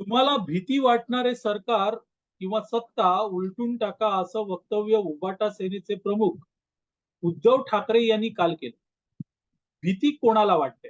तुम्हाला भीती वाटणारे सरकार किंवा सत्ता उलटून टाका असं वक्तव्य उबाटा सेनेचे प्रमुख उद्धव ठाकरे यांनी काल केलं. भीती कोणाला वाटते?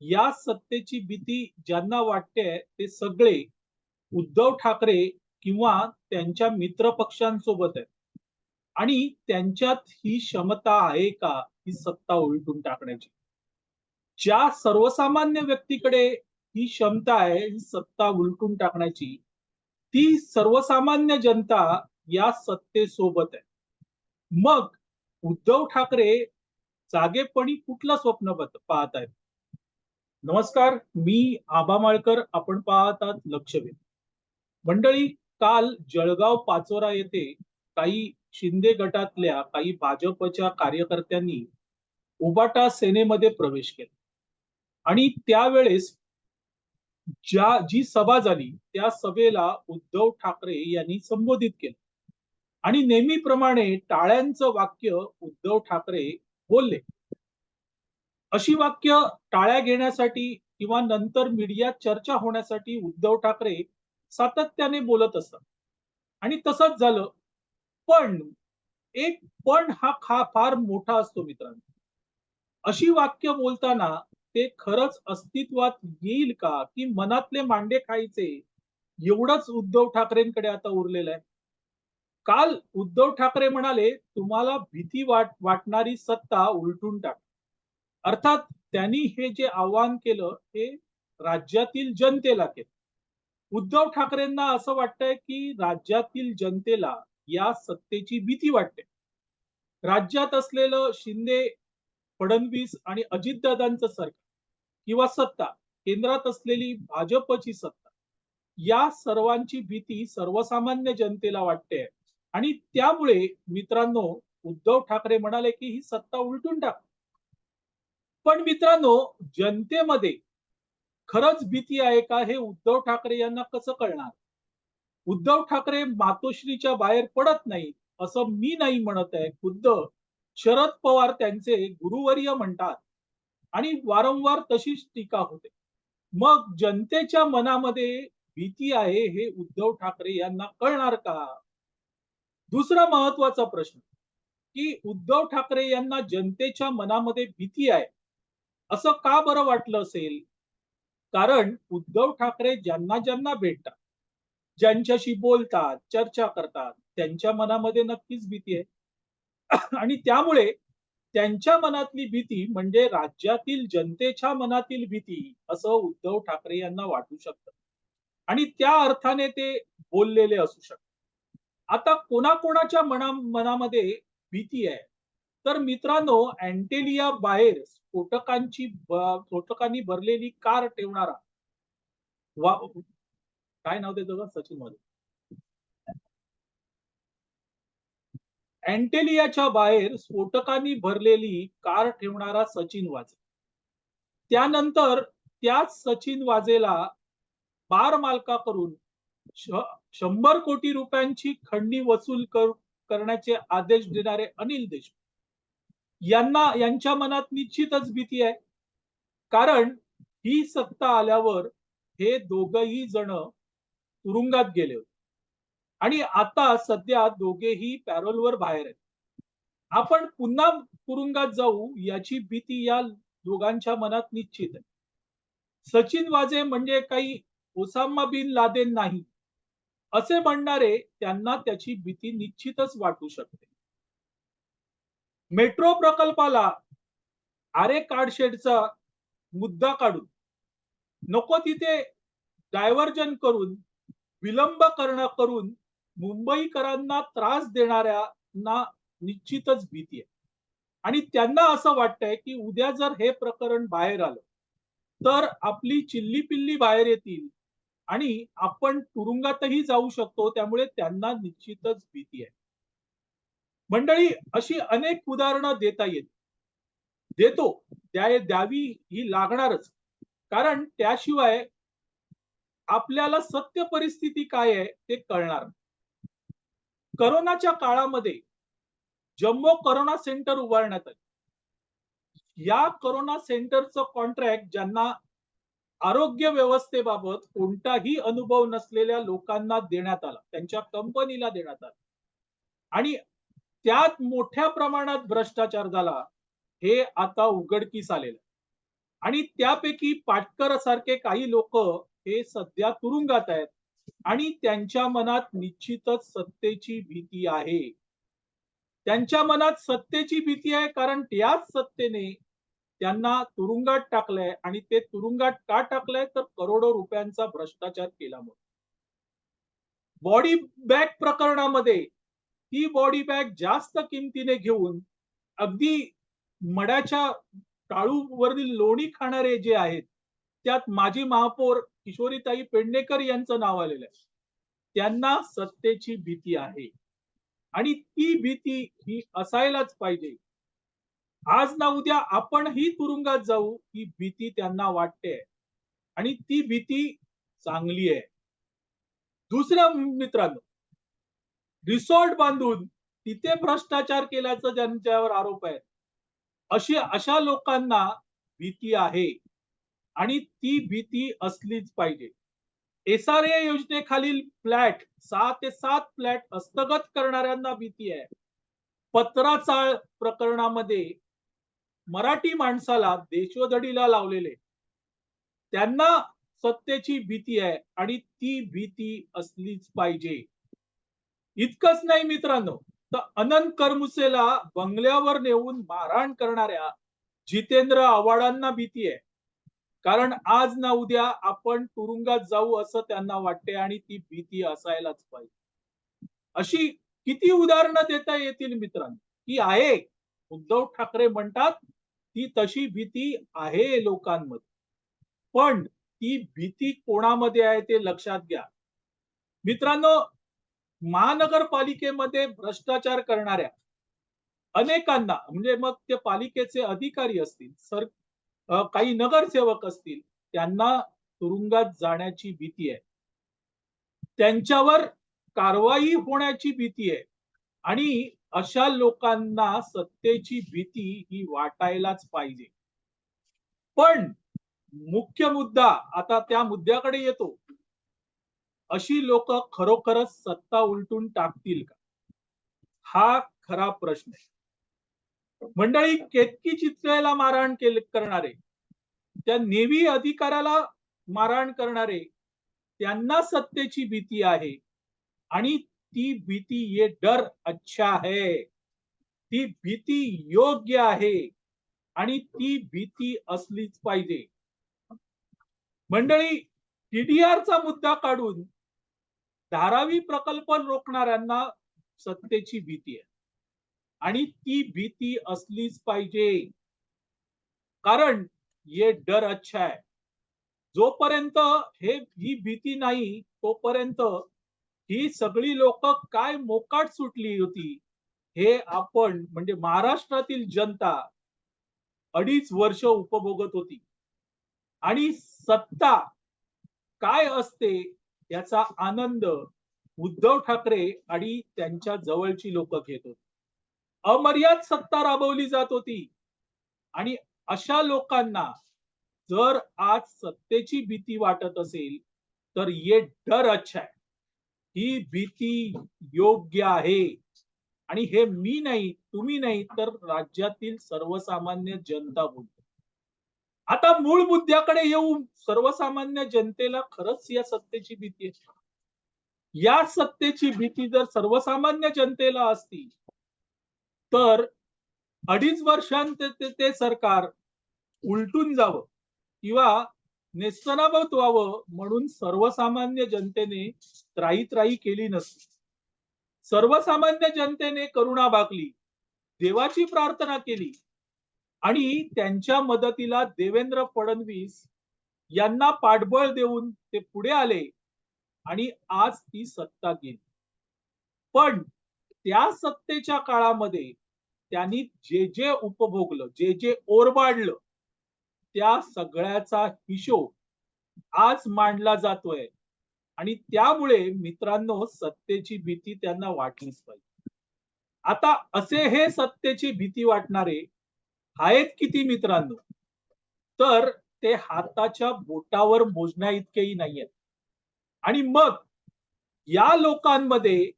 या सत्तेची भीती ज्यांना वाटते ते सगळे उद्धव ठाकरे किंवा त्यांच्या मित्र पक्षांसोबत आहेत. आणि त्यांच्यात ही क्षमता आहे का ही सत्ता उलटून टाकण्याची? ज्या सर्वसामान्य व्यक्तीकडे ही क्षमता आहे ही सत्ता उलटून टाकण्याची, ती सर्वसामान्य जनता या सत्तेसोबत आहे. मग उद्धव ठाकरे जागेपणी कुठलं स्वप्न पाहत आहेत? नमस्कार, मी आबा माळकर. आपण पाहत आहात लक्षवेध. मंडळी, काल जळगाव पाचोरा येथे काही शिंदे गटातल्या काही भाजपच्या कार्यकर्त्यांनी उबाटा सेनेमध्ये प्रवेश केला आणि त्यावेळेस ज्या जी सभा झाली त्या सभेला उद्धव ठाकरे यांनी संबोधित केलं. आणि नेहमीप्रमाणे टाळ्यांचं वाक्य उद्धव ठाकरे बोलले. अशी वाक्य टाळ्या घेण्यासाठी किंवा नंतर मीडियात चर्चा होण्यासाठी उद्धव ठाकरे सातत्याने बोलत असतात. आणि तसंच झालं. पण एक पण हा खा फार मोठा असतो मित्रांनो. अशी वाक्य बोलताना ते खरंच अस्तित्वात येईल का? की मनातले मांडे खायचे? एवढंच उद्धव ठाकरेंकडे आता उरलेलं आहे काल उद्धव ठाकरे म्हणाले तुम्हाला भीती वाट वाटणारी सत्ता उलटून टाक. अर्थात त्यांनी हे जे आव्हान केलं हे राज्यातील जनतेला केलं. उद्धव ठाकरेंना असं वाटतंय की राज्यातील जनतेला या सत्तेची भीती वाटते. राज्यात असलेलं शिंदे फडणवीस आणि अजितदादांचं सरकार किंवा सत्ता केंद्रात असलेली भाजपची सत्ता या सर्वांची भीती सर्वसामान्य जनतेला वाटते. आणि त्यामुळे मित्रांनो उद्धव ठाकरे म्हणाले की ही सत्ता उलटून टाक. पण मित्रांनो जनतेमध्ये खरंच भीती आहे का हे उद्धव ठाकरे यांना कसं कळणार? उद्धव ठाकरे मातोश्रीच्या बाहेर पडत नाही असं मी नाही म्हणत आहे. खुद्द शरद पवार त्यांचे गुरुवर्य म्हणतात. आणि वारंवार तशीच टीका होते. मग जनतेच्या मनामध्ये भीती आहे हे उद्धव ठाकरे यांना कळणार का? दुसरा महत्त्वाचा प्रश्न की उद्धव ठाकरे यांना जनतेच्या मनामध्ये भीती आहे असं का बरं वाटलं असेल? कारण उद्धव ठाकरे ज्यांना ज्यांना भेटतात ज्यांच्याशी बोलतात चर्चा करतात त्यांच्या मनामध्ये नक्कीच भीती आहे. आणि त्यामुळे त्यांच्या मनातली भीती म्हणजे राज्यातील जनतेच्या मनातील भीती असं उद्धव ठाकरे यांना वाटू शकतं. आणि त्या अर्थाने ते बोललेले असू शकतात. आता कोणाकोणाच्या मना मनामध्ये भीती आहे? तर मित्रांनो अँटेलिया बाहेर स्फोटकांची स्फोटकांनी भरलेली कार ठेवणारा वा काय नाव त्याचं? सचिनमध्ये अँटेलियाच्या बाहेर स्फोटकांनी भरलेली कार ठेवणारा सचिन वाजे त्यानंतर त्याच सचिन वाजेला बार मालकाकडून शंभर कोटी रुपयांची खंडी वसूल कर करण्याचे आदेश देणारे अनिल देशमुख. यांना यांच्या मनात निश्चितच भीती आहे. कारण ही सत्ता आल्यावर हे दोघही जण तुरुंगात गेले होते. आणि आता सध्या दोघेही पॅरोलवर बाहेर आहेत. आपण पुन्हा तुरुंगात जाऊ याची भीती या दोघांच्या मनात निश्चित आहे. सचिन वाजे म्हणजे काही ओसामा बिन लादेन नाही. असे म्हणणारे त्यांना त्याची भीती निश्चितच वाटू शकते. मेट्रो प्रकल्पाला आरे कार्डशेडचा मुद्दा काढून नको तिथे डायव्हर्जन करून विलंब करणं करून मुंबईकरांना त्रास देणाऱ्यांना निश्चितच भीती आहे. आणि त्यांना असं वाटतंय की उद्या जर हे प्रकरण बाहेर आलं तर आपली चिल्ली पिल्ली बाहेर येतील आणि आपण तुरुंगातही जाऊ शकतो त्यामुळे त्यांना निश्चितच भीती आहे. मंडळी अशी अनेक उदाहरणं देता येत देतो द्या द्यावी ही लागणारच. कारण त्याशिवाय आपल्याला सत्य परिस्थिती काय आहे ते कळणार करोनाच्या काळामध्ये जम्बो करोना सेंटर उभारण्यात आले. या करोना सेंटरचं कॉन्ट्रॅक्ट ज्यांना आरोग्य व्यवस्थेबाबत कोणताही अनुभव नसलेल्या लोकांना देण्यात आला त्यांच्या कंपनीला देण्यात आला. आणि त्यात मोठ्या प्रमाणात भ्रष्टाचार झाला हे आता उघडकीस आलेलं आणि त्यापैकी पाटकर सारखे काही लोक हे सध्या तुरुंगात आहेत. आणि त्यांच्या मनात निश्चितच सत्तेची भीती आहे. त्यांच्या मनात सत्तेची भीती आहे कारण याच सत्तेने त्यांना तुरुंगात टाकलंय आणि ते तुरुंगात का टाकलंय? तर करोडो रुपयांचा भ्रष्टाचार केल्यामुळे बॉडी बॅग प्रकरणामध्ये ती बॉडी बॅग जास्त किमतीने घेऊन अगदी मड्याच्या टाळूवरील लोणी खाणारे जे आहेत त्यात माजी महापौर किशोरीताई पेडणेकर यांचं नाव आलेलं आहे. त्यांना सत्तेची भीती आहे. आणि ती भीती ही असायलाच पाहिजे. आज ना उद्या आपणही तुरुंगात जाऊ ही भीती त्यांना वाटते आणि ती भीती चांगली आहे. दुसऱ्या मित्रांनो रिसॉर्ट बांधून तिथे भ्रष्टाचार केल्याचं ज्यांच्यावर आरोप आहे अशी अशा लोकांना भीती आहे. आणि ती भीती असलीच पाहिजे. एस आर ए योजनेखालील फ्लॅट सहा ते सात फ्लॅट हस्तगत करणाऱ्यांना भीती आहे. पत्राचाळ प्रकरणामध्ये मराठी माणसाला देशोधडीला लावलेले. त्यांना सत्तेची भीती आहे आणि ती भीती असलीच पाहिजे. इतकंच नाही मित्रांनो तर अनंत करमुसेला बंगल्यावर नेऊन मारहाण करणाऱ्या जितेंद्र आव्हाडांना भीती आहे. कारण आज ना उद्या आपण तुरुंगात जाऊ असं त्यांना वाटते आणि ती भीती असायलाच पाहिजे. अशी किती उदाहरणं देता येतील मित्रांनो? की आहे. उद्धव ठाकरे म्हणतात ती तशी भीती आहे लोकांमध्ये. पण ती भीती कोणामध्ये आहे ते लक्षात घ्या. मित्रांनो महानगरपालिकेमध्ये भ्रष्टाचार करणाऱ्या अनेकांना म्हणजे मग ते पालिकेचे अधिकारी असतील सर काही नगरसेवक असतील त्यांना तुरुंगात जाण्याची भीती आहे. त्यांच्यावर कारवाई होण्याची भीती आहे. आणि अशा लोकांना सत्तेची भीती ही वाटायलाच पाहिजे. पण मुख्य मुद्दा आता त्या मुद्द्याकडे येतो. अशी लोक खरोखरच सत्ता उलटून टाकतील का? हा खरा प्रश्न आहे. मंडळी केतकी चित्र्याला मारहाण केले करणारे. त्या नेव्ही अधिकाऱ्याला मारहाण करणारे त्यांना सत्तेची भीती आहे. आणि ती भीती ये डर अच्छा है. ती भीती योग्य आहे. आणि ती भीती असलीच पाहिजे. मंडळी टीडीआरचा मुद्दा काढून धारावी प्रकल्प रोखणाऱ्यांना सत्तेची भीती आहे. आणि ती भीती असलीच पाहिजे. कारण ये डर अच्छा आहे जोपर्यंत हे ही भीती नाही तोपर्यंत ही सगळी लोक काय मोकाट सुटली होती हे आपण म्हणजे महाराष्ट्रातील जनता अडीच वर्ष उपभोगत होती. आणि सत्ता काय असते याचा आनंद उद्धव ठाकरे आणि त्यांच्या जवळची लोक घेत होती. अमर्याद सत्ता राबवली जात होती. आणि अशा लोकांना जर आज सत्तेची भीती वाटत असेल तर ये डर अच्छा आहे. ही भीती योग्य आहे. आणि हे मी नाही तुम्ही नाही तर राज्यातील सर्वसामान्य जनता बोलते. आता मूळ मुद्द्याकडे येऊन सर्वसामान्य जनतेला खरंच या सत्तेची भीती आहे. या सत्तेची भीती जर सर्वसामान्य जनतेला असती तर अडीच वर्षांत ते- ते सरकार उलटून जावं किंवा नेस्तनाबत व्हावं म्हणून सर्वसामान्य जनतेने त्राई त्राई केली नसती. सर्वसामान्य जनतेने करुणा बागली देवाची प्रार्थना केली आणि त्यांच्या मदतीला देवेंद्र फडणवीस यांना पाठबळ देऊन ते पुढे आले आणि आज ती सत्ता गेली. पण त्या सत्तेच्या काळामध्ये त्यांनी जे जे उपभोगलं जे जे ओरबाडलं त्या सगळ्याचा हिशोब आज मांडला जातोय. आणि त्यामुळे मित्रांनो सत्तेची भीती त्यांना वाटलीच पाहिजे. आता असे हे सत्तेची भीती वाटणारे आहेत किती मित्रांनो? तर ते हाताच्या बोटावर मोजण्या इतकेही नाहीयेत. आणि मग या लोकांमध्ये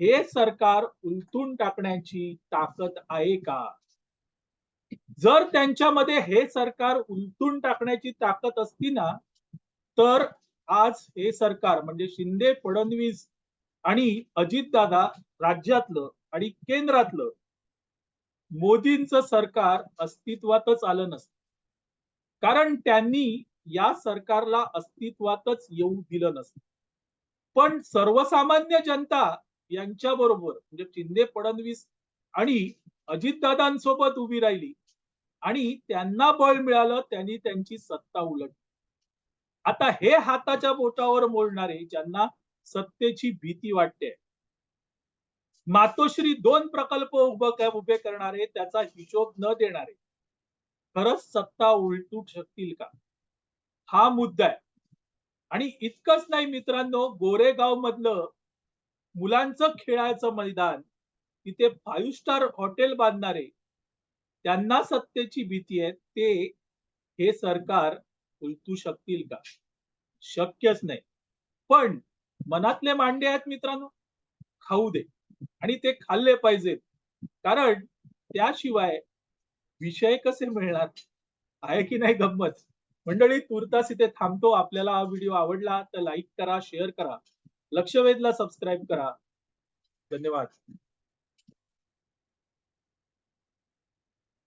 हे सरकार उलटून टाकण्याची ताकद आहे का? जर त्यांच्यामध्ये हे सरकार उलटून टाकण्याची ताकद असती ना तर आज हे सरकार म्हणजे शिंदे फडणवीस आणि अजितदादा राज्यातलं आणि केंद्रातलं मोदींचं सरकार अस्तित्वातच आलं नसतं. कारण त्यांनी या सरकारला अस्तित्वातच येऊ दिलं नसतं. पण सर्वसामान्य जनता यांच्या बरोबर म्हणजे शिंदे फडणवीस आणि अजितदादांसोबत उभी राहिली आणि त्यांना बळ मिळालं त्यांनी त्यांची सत्ता उलट आता हे हाताच्या बोटावर मोडणारे ज्यांना सत्तेची भीती वाटते मातोश्री दोन प्रकल्प उभे करणारे त्याचा हिशोब न देणारे खरंच सत्ता उलटू शकतील का? हा मुद्दा आहे. आणि इतकंच नाही मित्रांनो गोरेगाव मधलं मुलांचं खेळायचं मैदान तिथे फाईव्ह स्टार हॉटेल बांधणारे त्यांना सत्तेची भीती आहे ते हे सरकार उलटू शकतील का? शक्यच नाही. पण मनातले मांडे आहेत मित्रांनो खाऊ दे. आणि ते खाल्ले पाहिजेत. कारण त्याशिवाय विषय कसे मिळणार? आहे की नाही गंमत? मंडळी तुर्तास इथे थांबतो. आपल्याला हा व्हिडिओ आवडला तर लाईक करा शेअर करा. लक्षवेधला सबस्क्राईब करा. धन्यवाद.